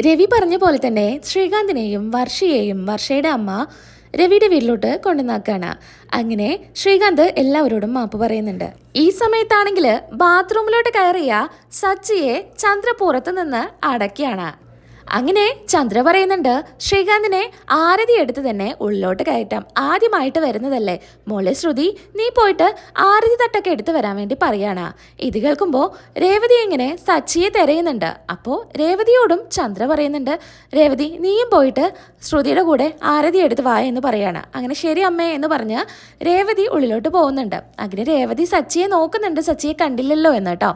രവി പറഞ്ഞ പോലെ തന്നെ ശ്രീകാന്തിനെയും വർഷയെയും വർഷയുടെ അമ്മ രവിയുടെ വീട്ടിലോട്ട് കൊണ്ടുവന്നാക്കാണ്. അങ്ങനെ ശ്രീകാന്ത് എല്ലാവരോടും മാപ്പ് പറയുന്നുണ്ട്. ഈ സമയത്താണെങ്കിൽ ബാത്റൂമിലോട്ട് കയറിയ സച്ചിയെ ചന്ദ്രപുറത്ത് നിന്ന് അടക്കിയാണ്. അങ്ങനെ ചന്ദ്ര പറയുന്നുണ്ട് ശ്രീകാന്തിനെ ആരതി എടുത്ത് തന്നെ ഉള്ളിലോട്ട് കയറ്റാം. ആദ്യമായിട്ട് വരുന്നതല്ലേ? മോളെ ശ്രുതി നീ പോയിട്ട് ആരതി തട്ടൊക്കെ എടുത്ത് വരാൻ വേണ്ടി പറയാണ്. ഇത് കേൾക്കുമ്പോൾ രേവതി ഇങ്ങനെ സച്ചിയെ തിരയുന്നുണ്ട്. അപ്പോൾ രേവതിയോടും ചന്ദ്ര പറയുന്നുണ്ട് രേവതി നീയും പോയിട്ട് ശ്രുതിയുടെ കൂടെ ആരതി എടുത്ത് വാ എന്ന് പറയാണ്. അങ്ങനെ ശരി അമ്മേ എന്ന് പറഞ്ഞ് രേവതി ഉള്ളിലോട്ട് പോകുന്നുണ്ട്. അങ്ങനെ രേവതി സച്ചിയെ നോക്കുന്നുണ്ട് സച്ചിയെ കണ്ടില്ലല്ലോ എന്ന് കേട്ടോ.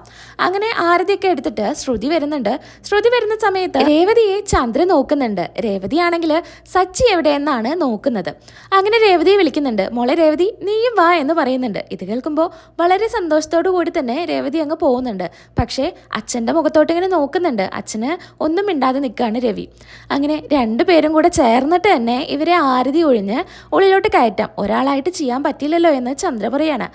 അങ്ങനെ ആരതിയൊക്കെ എടുത്തിട്ട് ശ്രുതി വരുന്നുണ്ട്. ശ്രുതി വരുന്ന സമയത്ത് രേവതിയെ ചന്ദ്ര നോക്കുന്നുണ്ട്. രേവതിയാണെങ്കിൽ സച്ചി എവിടെയെന്നാണ് നോക്കുന്നത്. അങ്ങനെ രേവതിയെ വിളിക്കുന്നുണ്ട്. മോളെ രേവതി നീയും വാ എന്ന് പറയുന്നുണ്ട്. ഇത് കേൾക്കുമ്പോൾ വളരെ സന്തോഷത്തോടു കൂടി തന്നെ രേവതി അങ്ങ് പോകുന്നുണ്ട്. പക്ഷേ അച്ഛന്റെ മുഖത്തോട്ട് ഇങ്ങനെ നോക്കുന്നുണ്ട്. അച്ഛന് ഒന്നും മിണ്ടാതെ നിൽക്കുകയാണ് രവി. അങ്ങനെ രണ്ടുപേരും കൂടെ ചേർന്നിട്ട് തന്നെ ഇവരെ ആരതി ഒഴിഞ്ഞ് ഉള്ളിലോട്ട് കയറ്റാം. ഒരാളായിട്ട് ചെയ്യാൻ പറ്റില്ലല്ലോ എന്ന് ചന്ദ്ര പറയാണ്.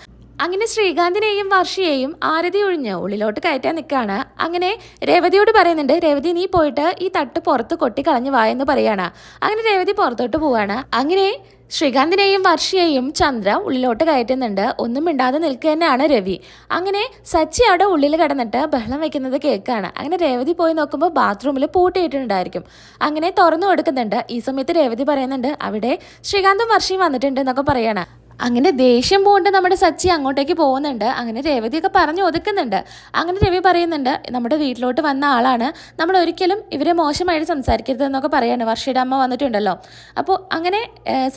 അങ്ങനെ ശ്രീകാന്തിനെയും വർഷയെയും ആരതി ഒഴിഞ്ഞ് ഉള്ളിലോട്ട് കയറ്റാൻ നിൽക്കുകയാണ് അങ്ങനെ രേവതിയോട് പറയുന്നുണ്ട് രേവതി നീ പോയിട്ട് ഈ തട്ട് പുറത്ത് കൊട്ടി കളഞ്ഞു വാ എന്ന് പറയാണ്. അങ്ങനെ രേവതി പുറത്തോട്ട് പോവാണ്. അങ്ങനെ ശ്രീകാന്തിനെയും വർഷയെയും ചന്ദ്ര ഉള്ളിലോട്ട് കയറ്റുന്നുണ്ട്. ഒന്നും മിണ്ടാതെ നിൽക്കുക തന്നെയാണ് രവി. അങ്ങനെ സച്ചി അവിടെ ഉള്ളിൽ കിടന്നിട്ട് ബഹളം വെക്കുന്നത് കേൾക്കാണ്. അങ്ങനെ രേവതി പോയി നോക്കുമ്പോൾ ബാത്റൂമിൽ പൂട്ടിയിട്ടുണ്ടായിരിക്കും. അങ്ങനെ തുറന്നു കൊടുക്കുന്നുണ്ട്. ഈ സമയത്ത് രേവതി പറയുന്നുണ്ട് അവിടെ ശ്രീകാന്തും വർഷിയും വന്നിട്ടുണ്ട് എന്നൊക്കെ പറയാണ്. അങ്ങനെ ദേഷ്യം പോകൊണ്ട് നമ്മുടെ സച്ചി അങ്ങോട്ടേക്ക് പോകുന്നുണ്ട്. അങ്ങനെ രേവതിയൊക്കെ പറഞ്ഞു ഒതുക്കുന്നുണ്ട്. അങ്ങനെ രവി പറയുന്നുണ്ട് നമ്മുടെ വീട്ടിലോട്ട് വന്ന ആളാണ്. നമ്മൾ ഒരിക്കലും ഇവരെ മോശമായിട്ട് സംസാരിക്കരുത് എന്നൊക്കെ പറയാണ്. വർഷയുടെ അമ്മ വന്നിട്ടുണ്ടല്ലോ. അപ്പോൾ അങ്ങനെ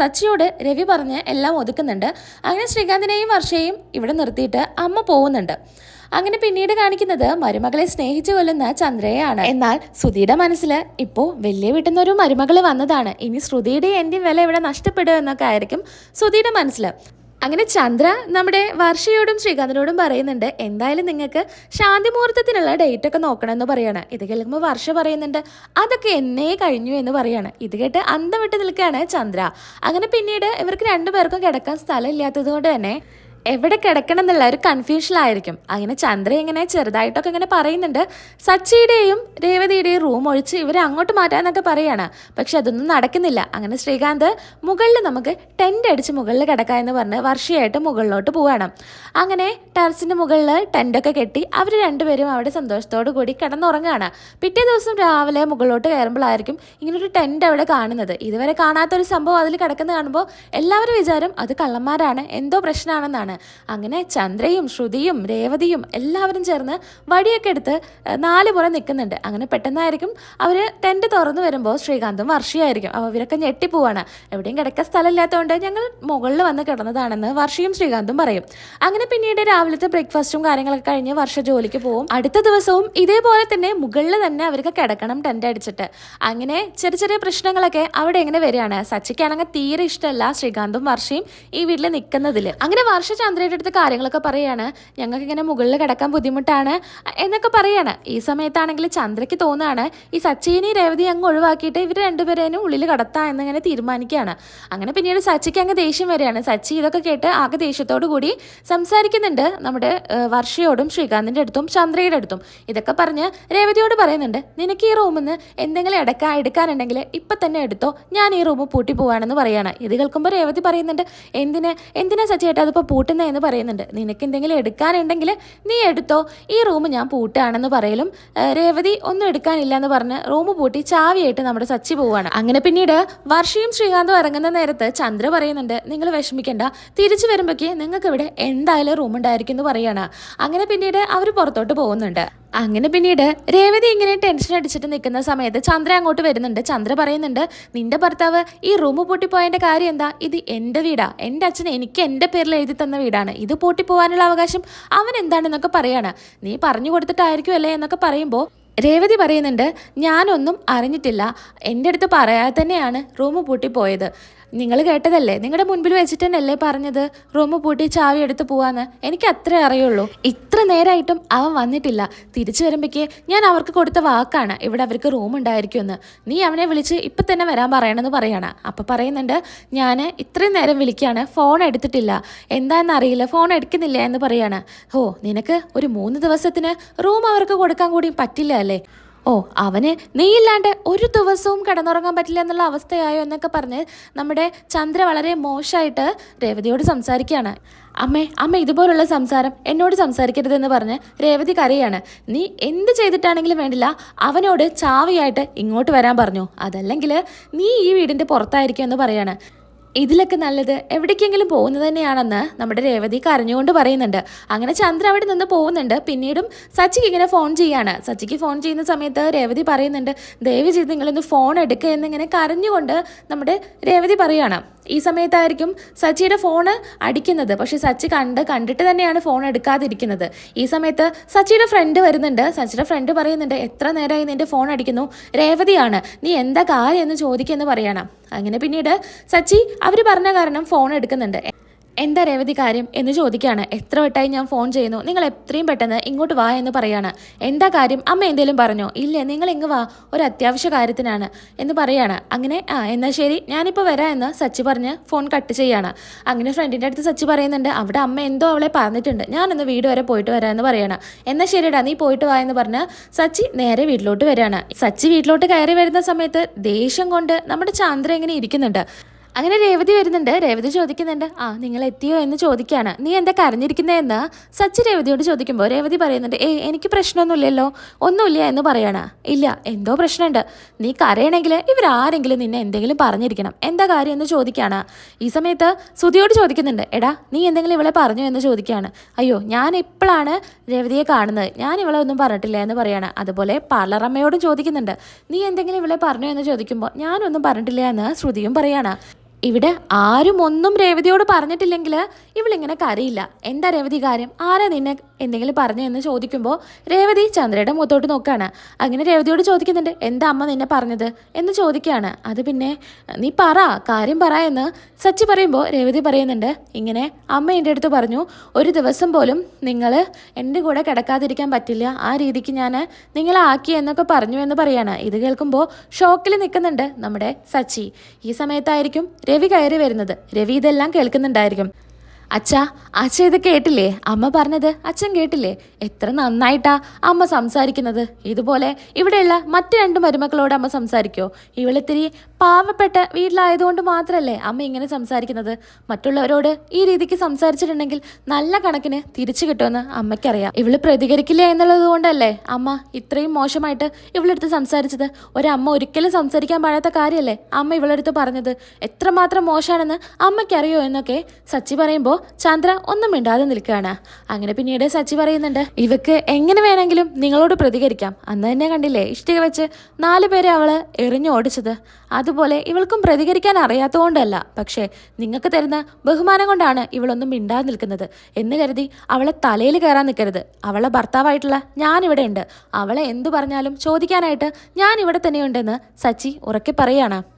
സച്ചിയോട് രവി പറഞ്ഞ് എല്ലാം ഒതുക്കുന്നുണ്ട്. അങ്ങനെ ശ്രീകാന്തിനെയും വർഷയെയും ഇവിടെ നിർത്തിയിട്ട് അമ്മ പോകുന്നുണ്ട്. അങ്ങനെ പിന്നീട് കാണിക്കുന്നത് മരുമകളെ സ്നേഹിച്ചു കൊല്ലുന്ന ചന്ദ്രയാണ് എന്നാൽ ശ്രുതിയുടെ മനസ്സിൽ ഇപ്പോൾ വലിയ വീട്ടിൽ നിന്നൊരു മരുമകൾ വന്നതാണ്. ഇനി ശ്രുതിയുടെ എന്റെ വില ഇവിടെ നഷ്ടപ്പെടുക എന്നൊക്കെ ആയിരിക്കും ശ്രുതിയുടെ മനസ്സിൽ അങ്ങനെ ചന്ദ്ര നമ്മുടെ വർഷയോടും ശ്രീകാന്തിനോടും പറയുന്നുണ്ട് എന്തായാലും നിങ്ങൾക്ക് ശാന്തി മുഹൂർത്തത്തിനുള്ള ഡേറ്റ് ഒക്കെ നോക്കണമെന്ന് പറയാണ്. ഇത് കേൾക്കുമ്പോൾ വർഷ പറയുന്നുണ്ട് അതൊക്കെ എന്നേ കഴിഞ്ഞു എന്ന് പറയാണ്. ഇത് കേട്ട് അന്തം വിട്ട് നിൽക്കുകയാണ് ചന്ദ്ര. അങ്ങനെ പിന്നീട് ഇവർക്ക് രണ്ടുപേർക്കും കിടക്കാൻ സ്ഥലം ഇല്ലാത്തത് കൊണ്ട് തന്നെ എവിടെ കിടക്കണം എന്നുള്ള ഒരു കൺഫ്യൂഷനിലായിരിക്കും അങ്ങനെ ചന്ദ്ര ഇങ്ങനെ ചെറുതായിട്ടൊക്കെ ഇങ്ങനെ പറയുന്നുണ്ട്. സച്ചിയുടെയും രേവതിയുടെയും റൂം ഒഴിച്ച് ഇവരെ അങ്ങോട്ട് മാറ്റാന്നൊക്കെ പറയാണ്. പക്ഷെ അതൊന്നും നടക്കുന്നില്ല. അങ്ങനെ ശ്രീകാന്ത് മുകളിൽ നമുക്ക് ടെന്റ് അടിച്ച് മുകളിൽ കിടക്കാം എന്ന് പറഞ്ഞ് വർഷയായിട്ട് മുകളിലോട്ട് പോവാണ്. അങ്ങനെ ടെറസിന്റെ മുകളിൽ ടെന്റൊക്കെ കെട്ടി അവർ രണ്ടുപേരും അവിടെ സന്തോഷത്തോടു കൂടി കിടന്നുറങ്ങുകയാണ്. പിറ്റേ ദിവസം രാവിലെ മുകളിലോട്ട് കയറുമ്പോഴായിരിക്കും ഇങ്ങനൊരു ടെന്റ് അവിടെ കാണുന്നത്. ഇതുവരെ കാണാത്തൊരു സംഭവം അതിൽ കിടക്കുന്നത് കാണുമ്പോൾ എല്ലാവരും വിചാരം അത് കള്ളന്മാരാണ്. എന്തോ പ്രശ്നമാണെന്നാണ്. അങ്ങനെ ചന്ദ്രയും ശ്രുതിയും രേവതിയും എല്ലാവരും ചേർന്ന് വടിയൊക്കെ എടുത്ത് നാല് പുറം നിൽക്കുന്നുണ്ട്. അങ്ങനെ പെട്ടെന്നായിരിക്കും അവർ ടെന്റ് തുറന്നു വരുമ്പോൾ ശ്രീകാന്തും വർഷിയായിരിക്കും. അപ്പോൾ ഇവരൊക്കെ ഞെട്ടിപ്പോവാണ്. എവിടെയും കിടക്കാൻ സ്ഥലമില്ലാത്തതുകൊണ്ട് ഞങ്ങൾ മുകളിൽ വന്ന് കിടന്നതാണെന്ന് വർഷിയും ശ്രീകാന്തും പറയും. അങ്ങനെ പിന്നീട് രാവിലത്തെ ബ്രേക്ക്ഫാസ്റ്റും കാര്യങ്ങളൊക്കെ കഴിഞ്ഞ് വർഷ ജോലിക്ക് പോകും അടുത്ത ദിവസവും ഇതേപോലെ തന്നെ മുകളിൽ തന്നെ അവർക്ക് കിടക്കണം ടെന്റ് അടിച്ചിട്ട്. അങ്ങനെ ചെറിയ ചെറിയ പ്രശ്നങ്ങളൊക്കെ അവിടെ എങ്ങനെ വരികയാണ്. സച്ചിക്കാണെങ്കിൽ തീരെ ഇഷ്ടമല്ല ശ്രീകാന്തും വർഷയും ഈ വീട്ടിൽ നിൽക്കുന്നതിൽ അങ്ങനെ വർഷ ചന്ദ്രയുടെ അടുത്ത് കാര്യങ്ങളൊക്കെ പറയാണ്. ഞങ്ങൾക്ക് ഇങ്ങനെ മുകളിൽ കിടക്കാൻ ബുദ്ധിമുട്ടാണ് എന്നൊക്കെ പറയാണ്. ഈ സമയത്താണെങ്കിൽ ചന്ദ്രയ്ക്ക് തോന്നുകയാണ് ഈ സച്ചിനെ രേവതി അങ്ങ് ഒഴിവാക്കിയിട്ട് ഇവർ രണ്ടുപേരേനും ഉള്ളിൽ കടത്താം എന്നിങ്ങനെ തീരുമാനിക്കുകയാണ്. അങ്ങനെ പിന്നീട് സച്ചിക്ക് അങ്ങ് ദേഷ്യം വരികയാണ്. സച്ചി ഇതൊക്കെ കേട്ട് ആകെ ദേഷ്യത്തോടു കൂടി സംസാരിക്കുന്നുണ്ട്. നമ്മുടെ വർഷയോടും ശ്രീകാന്തിന്റെ അടുത്തും ചന്ദ്രയുടെ അടുത്തും. ഇതൊക്കെ പറഞ്ഞ് രേവതിയോട് പറയുന്നുണ്ട്. നിനക്ക് ഈ റൂമിൽ നിന്ന് എന്തെങ്കിലും എടുക്കാൻ എടുക്കാനുണ്ടെങ്കിൽ ഇപ്പം തന്നെ എടുത്തോ. ഞാൻ ഈ റൂം പൂട്ടി പോവാണെന്ന് പറയുകയാണ് ഇത് കേൾക്കുമ്പോൾ രേവതി പറയുന്നുണ്ട്. എന്തിന്? എന്തിനാ സച്ചി ചേട്ടാ അതിപ്പോൾ പൂട്ടുന്നതെന്ന് പറയുന്നുണ്ട്. നിനക്ക് എന്തെങ്കിലും എടുക്കാനുണ്ടെങ്കിൽ നീ എടുത്തോ. ഈ റൂം ഞാൻ പൂട്ടുകയാണെന്ന് പറയലും രേവതി ഒന്നും എടുക്കാനില്ല എന്ന് പറഞ്ഞ് റൂം പൂട്ടി ചാവിയായിട്ട് നമ്മുടെ സച്ചി പോവുകയാണ്. അങ്ങനെ പിന്നീട് വർഷയും ശ്രീകാന്തും ഇറങ്ങുന്ന നേരത്ത് ചന്ദ്ര പറയുന്നുണ്ട് നിങ്ങൾ വിഷമിക്കേണ്ട. തിരിച്ചു വരുമ്പോഴേക്ക് നിങ്ങൾക്ക് ഇവിടെ എന്തായാലും റൂം ഉണ്ടായിരിക്കും എന്ന് പറയാണ്. അങ്ങനെ പിന്നീട് അവർ പുറത്തോട്ട് പോകുന്നുണ്ട്. അങ്ങനെ പിന്നീട് രേവതി ഇങ്ങനെ ടെൻഷൻ അടിച്ചിട്ട് നിൽക്കുന്ന സമയത്ത് ചന്ദ്ര അങ്ങോട്ട് വരുന്നുണ്ട്. ചന്ദ്ര പറയുന്നുണ്ട് നിന്റെ ഭർത്താവ് ഈ റൂം പൊട്ടിപ്പോയതിന്റെ കാര്യം എന്താ? ഇത് എന്റെ വീടാ. എന്റെ അച്ഛൻ എനിക്ക് എന്റെ പേരിൽ എഴുതി തന്ന വീടാണ്. ഇത് പൊട്ടിപ്പോവാനുള്ള അവകാശം അവൻ എന്താണെന്നൊക്കെ പറയാണ്. നീ പറഞ്ഞു കൊടുത്തിട്ടായിരിക്കും അല്ലേ എന്നൊക്കെ പറയുമ്പോൾ രേവതി പറയുന്നുണ്ട് ഞാനൊന്നും അറിഞ്ഞിട്ടില്ല. എന്റെ അടുത്ത് പറയാതെ തന്നെയാണ് റൂം പൂട്ടിപ്പോയത്. നിങ്ങൾ കേട്ടതല്ലേ? നിങ്ങളുടെ മുൻപിൽ വെച്ചിട്ട് പറഞ്ഞത്? റൂം പൂട്ടി ചാവി എടുത്ത് പോവാന്ന്. എനിക്ക് അത്രേ അറിയുള്ളൂ. ഇത്ര നേരമായിട്ടും അവൻ വന്നിട്ടില്ല. തിരിച്ചു വരുമ്പോഴേക്ക് ഞാൻ അവർക്ക് കൊടുത്ത വാക്കാണ്. ഇവിടെ അവർക്ക് റൂം ഉണ്ടായിരിക്കുമെന്ന്. നീ അവനെ വിളിച്ച് ഇപ്പം തന്നെ വരാൻ പറയണമെന്ന് പറയണ. അപ്പം പറയുന്നുണ്ട് ഞാൻ ഇത്രയും നേരം വിളിക്കുകയാണ് ഫോൺ എടുത്തിട്ടില്ല. എന്താണെന്ന് അറിയില്ല ഫോൺ എടുക്കുന്നില്ല എന്ന് പറയാണ്. ഓ നിനക്ക് ഒരു മൂന്ന് ദിവസത്തിന് റൂം അവർക്ക് കൊടുക്കാൻ കൂടി പറ്റില്ല അല്ലേ? ഓ അവന് നീയില്ലാണ്ട് ഒരു ദിവസവും കിടന്നുറങ്ങാൻ പറ്റില്ല എന്നുള്ള അവസ്ഥയായോ എന്നൊക്കെ പറഞ്ഞ് നമ്മുടെ ചന്ദ്ര വളരെ മോശമായിട്ട് രേവതിയോട് സംസാരിക്കുകയാണ്. അമ്മേ അമ്മ ഇതുപോലുള്ള സംസാരം എന്നോട് സംസാരിക്കരുതെന്ന് പറഞ്ഞ് രേവതി കരയാണ്. നീ എന്ത് ചെയ്തിട്ടാണെങ്കിലും വേണ്ടില്ല അവനോട് ചാവിയായിട്ട് ഇങ്ങോട്ട് വരാൻ പറഞ്ഞു. അതല്ലെങ്കിൽ നീ ഈ വീടിന്റെ പുറത്തായിരിക്കും എന്ന് പറയാണ്. ഇതിലൊക്കെ നല്ലത് എവിടേക്കെങ്കിലും പോകുന്നത് തന്നെയാണെന്ന് നമ്മുടെ രേവതി കരഞ്ഞുകൊണ്ട് പറയുന്നുണ്ട്. അങ്ങനെ ചന്ദ്ര അവിടെ നിന്ന് പോകുന്നുണ്ട്. പിന്നീടും സച്ചിക്ക് ഇങ്ങനെ ഫോൺ ചെയ്യാണ്. സച്ചിക്ക് ഫോൺ ചെയ്യുന്ന സമയത്ത് രേവതി പറയുന്നുണ്ട് ദയവ് ചെയ്ത് നിങ്ങളൊന്ന് ഫോൺ എടുക്കുക എന്നിങ്ങനെ കരഞ്ഞുകൊണ്ട് നമ്മുടെ രേവതി പറയാണ് ഈ സമയത്തായിരിക്കും സച്ചിയുടെ ഫോണ് അടിക്കുന്നത്. പക്ഷെ സച്ചി കണ്ട് കണ്ടിട്ട് തന്നെയാണ് ഫോൺ എടുക്കാതിരിക്കുന്നത്. ഈ സമയത്ത് സച്ചിയുടെ ഫ്രണ്ട് വരുന്നുണ്ട്. സച്ചിയുടെ ഫ്രണ്ട് പറയുന്നുണ്ട് എത്ര നേരമായി നിന്റെ ഫോൺ അടിക്കുന്നു? രേവതിയാണ്. നീ എന്താ കാര്യം എന്ന് ചോദിക്കുമെന്ന് പറയണം. അങ്ങനെ പിന്നീട് സച്ചി അവർ പറഞ്ഞ കാരണം ഫോൺ എടുക്കുന്നുണ്ട്. എന്താ രേവതി കാര്യം എന്ന് ചോദിക്കുകയാണ് എത്ര വട്ടായി ഞാൻ ഫോൺ ചെയ്യുന്നു. നിങ്ങൾ എത്രയും പെട്ടെന്ന് ഇങ്ങോട്ട് വാ എന്ന് പറയാണ്. എന്താ കാര്യം? അമ്മ എന്തേലും പറഞ്ഞോ? ഇല്ല നിങ്ങൾ ഇങ്ങ് വാ. ഒരു അത്യാവശ്യ കാര്യത്തിനാണ് എന്ന് പറയാണ്. അങ്ങനെ ആ എന്നാൽ ശരി. ഞാനിപ്പോൾ വരാം എന്ന് സച്ചി പറഞ്ഞ് ഫോൺ കട്ട് ചെയ്യാണ്. അങ്ങനെ ഫ്രണ്ടിന്റെ അടുത്ത് സച്ചി പറയുന്നുണ്ട് അവിടെ അമ്മ എന്തോ അവളെ പറഞ്ഞിട്ടുണ്ട്. ഞാനൊന്ന് വീട് വരെ പോയിട്ട് വരാം എന്ന് പറയണം. എന്നാൽ ശരിടാ നീ പോയിട്ട് വാ എന്ന് പറഞ്ഞ് സച്ചി നേരെ വീട്ടിലോട്ട് വരികയാണ് സച്ചി വീട്ടിലോട്ട് കയറി വരുന്ന സമയത്ത് ദേഷ്യം കൊണ്ട് നമ്മുടെ ചാന്ദ്ര ഇങ്ങനെ ഇരിക്കുന്നുണ്ട്. അങ്ങനെ രേവതി വരുന്നുണ്ട്. രേവതി ചോദിക്കുന്നുണ്ട് ആ നിങ്ങൾ എത്തിയോ എന്ന് ചോദിക്കുകയാണ് നീ എന്താ കരഞ്ഞിരിക്കുന്നതെന്ന് സച്ചി രേവതിയോട് ചോദിക്കുമ്പോൾ രേവതി പറയുന്നുണ്ട് ഏ എനിക്ക് പ്രശ്നമൊന്നുമില്ലല്ലോ ഒന്നുമില്ല എന്ന് പറയണ. ഇല്ല എന്തോ പ്രശ്നമുണ്ട്. നീ കരയണമെങ്കിൽ ഇവരാരെങ്കിലും നിന്നെ എന്തെങ്കിലും പറഞ്ഞിരിക്കണം. എന്താ കാര്യം? എന്ന് ചോദിക്കുകയാണ് ഈ സമയത്ത് സുതിയോട് ചോദിക്കുന്നുണ്ട് എടാ നീ എന്തെങ്കിലും ഇവളെ പറഞ്ഞു? എന്ന് ചോദിക്കുകയാണ് അയ്യോ ഞാൻ ഇപ്പോഴാണ് രേവതിയെ കാണുന്നത്? ഞാൻ ഇവളെ ഒന്നും പറഞ്ഞിട്ടില്ല എന്ന് പറയാണ്. അതുപോലെ പാർലറമ്മയോടും ചോദിക്കുന്നുണ്ട് നീ എന്തെങ്കിലും ഇവളെ പറഞ്ഞു? എന്ന് ചോദിക്കുമ്പോൾ ഞാനൊന്നും പറഞ്ഞിട്ടില്ല എന്ന് ശ്രുതിയും പറയാണ്. ഇവിടെ ആരും ഒന്നും രേവതിയോട് പറഞ്ഞിട്ടില്ലെങ്കിൽ ഇവളിങ്ങനെ കരയില്ല. എന്താ രേവതി കാര്യം? ആരാ നിന്നെ എന്തെങ്കിലും പറഞ്ഞു എന്ന് ചോദിക്കുമ്പോൾ രേവതി ചന്ദ്രയുടെ മുഖത്തോട്ട് നോക്കുകയാണ് അങ്ങനെ രേവതിയോട് ചോദിക്കുന്നുണ്ട് എന്താ അമ്മ നിന്നെ പറഞ്ഞത്? എന്ന് ചോദിക്കുകയാണ്. അത് പിന്നെ നീ പറ കാര്യം പറ എന്ന് സച്ചി പറയുമ്പോൾ രേവതി പറയുന്നുണ്ട്. ഇങ്ങനെ അമ്മ എന്റെ അടുത്ത് പറഞ്ഞു ഒരു ദിവസം പോലും നിങ്ങൾ എന്റെ കൂടെ കിടക്കാതിരിക്കാൻ പറ്റില്ല. ആ രീതിക്ക് ഞാൻ നിങ്ങളെ ആക്കി എന്നൊക്കെ പറഞ്ഞു എന്ന് പറയാണ്. ഇത് കേൾക്കുമ്പോൾ ഷോക്കിൽ നിൽക്കുന്നുണ്ട് നമ്മുടെ സച്ചി. ഈ സമയത്തായിരിക്കും രവി കയറി വരുന്നത്. രവി ഇതെല്ലാം കേൾക്കുന്നുണ്ടായിരിക്കും. അച്ഛാ അച്ഛ ഇത് കേട്ടില്ലേ? അമ്മ പറഞ്ഞത് അച്ഛൻ കേട്ടില്ലേ? എത്ര നന്നായിട്ടാ അമ്മ സംസാരിക്കുന്നത്. ഇതുപോലെ ഇവിടെയുള്ള മറ്റു രണ്ട് മരുമക്കളോട് അമ്മ സംസാരിക്കോ? ഇവളിത്തിരി പാവപ്പെട്ട വീട്ടിലായതുകൊണ്ട് മാത്രമല്ലേ അമ്മ ഇങ്ങനെ സംസാരിക്കുന്നത്? മറ്റുള്ളവരോട് ഈ രീതിക്ക് സംസാരിച്ചിട്ടുണ്ടെങ്കിൽ നല്ല കണക്കിന് തിരിച്ചു കിട്ടുമെന്ന് അമ്മയ്ക്കറിയാം. ഇവൾ പ്രതികരിക്കില്ല എന്നുള്ളത് കൊണ്ടല്ലേ? അമ്മ ഇത്രയും മോശമായിട്ട് ഇവളെടുത്ത് സംസാരിച്ചത് ഒരമ്മ ഒരിക്കലും സംസാരിക്കാൻ പാടാത്ത കാര്യമല്ലേ അമ്മ ഇവളെടുത്ത് പറഞ്ഞത് എത്രമാത്രം മോശമാണെന്ന് അമ്മയ്ക്കറിയോ എന്നൊക്കെ സച്ചി പറയുമ്പോൾ ചന്ദ്ര ഒന്നും മിണ്ടാതെ നിൽക്കുകയാണ്. അങ്ങനെ പിന്നീട് സച്ചി പറയുന്നുണ്ട് ഇവക്ക് എങ്ങനെ വേണമെങ്കിലും നിങ്ങളോട് പ്രതികരിക്കാം. അന്ന് തന്നെ കണ്ടില്ലേ ഇഷ്ടിക വെച്ച് നാല് പേരെ അവൾ എറിഞ്ഞു ഓടിച്ചത്. അതുപോലെ ഇവൾക്കും പ്രതികരിക്കാൻ അറിയാത്തതുകൊണ്ടല്ല. പക്ഷേ നിങ്ങൾക്ക് തരുന്ന ബഹുമാനം കൊണ്ടാണ് ഇവളൊന്നും മിണ്ടാതെ നിൽക്കുന്നത്. എന്ന് കരുതി അവളെ തലയിൽ കയറാൻ നിൽക്കരുത്. അവളെ ഭർത്താവായിട്ടുള്ള ഞാൻ ഇവിടെ ഉണ്ട് അവളെ എന്തു പറഞ്ഞാലും ചോദിക്കാനായിട്ട് ഞാൻ ഇവിടെ തന്നെയുണ്ടെന്ന് സച്ചി ഉറക്കെ പറയാണ്